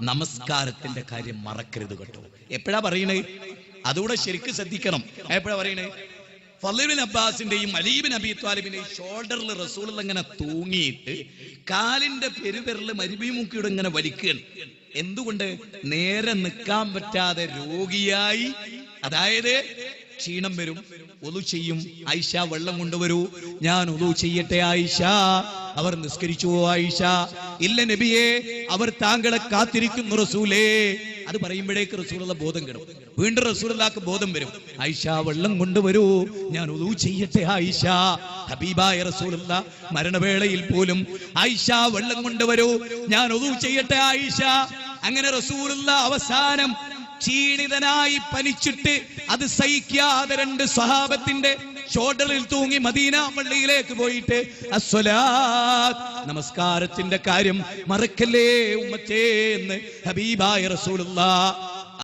നമസ്കാരത്തിന്റെ കാര്യം മറക്കരുത് കേട്ടോ. എപ്പോഴാ പറയണേ? അതുകൂടെ ശരിക്കും ശ്രദ്ധിക്കണം. എപ്പോഴാ പറയണേ? ഫലീബിൻ അബ്ബാസിന്റെയും അലീബിൻ അബി താലിബിന്റെയും ഷോൾഡറിൽ റസൂൾ ഇങ്ങനെ തൂങ്ങിയിട്ട് കാലിന്റെ പെരുവിരൽ മരുഭിമുക്കിയുടെ ഇങ്ങനെ വലിക്കുകയാണ്. എന്തുകൊണ്ട്? നേരെ നിൽക്കാൻ പറ്റാതെ രോഗിയായി. അതായത് ക്ഷീണം വരും. ഒതു ചെയ്യും. ആയിഷ വെള്ളം കൊണ്ടുവരൂ. ഞാൻ ഒതു ചെയ്യട്ടെ ആയിഷ. അവർ നിസ്കരിച്ചു ആയിഷ. ഇല്ല നബിയെ അവർ താങ്കളെ കാത്തിരിക്കുന്നു റസൂലേ. അത് പറയുമ്പോഴേക്ക് റസൂലുള്ള ബോധം കിടും. വീണ്ടും റസൂലുള്ളാക്ക് ബോധം വരും. ആയിഷ വെള്ളം കൊണ്ടുവരൂ. ഞാൻ ഒതു ചെയ്യട്ടെ ആയിഷ. ഹബീബായ റസൂലുള്ള മരണവേളയിൽ പോലും ആയിഷ വെള്ളം കൊണ്ടുവരൂ. ഞാൻ ഒതു ചെയ്യട്ടെ ആയിഷ. അങ്ങനെ റസൂലുള്ള അവസാനം ക്ഷീണിതനായി പനിച്ചിട്ട് അത് സഹിക്കാതെ രണ്ട് സ്വഹാബത്തിന്റെ ഷോൾഡറിൽ തൂങ്ങി മദീന പള്ളിയിലേക്ക് പോയിട്ട് നമസ്കാരത്തിന്റെ കാര്യം മറക്കല്ലേ ഉമ്മച്ചേ എന്ന് ഹബീബായ റസൂലുള്ള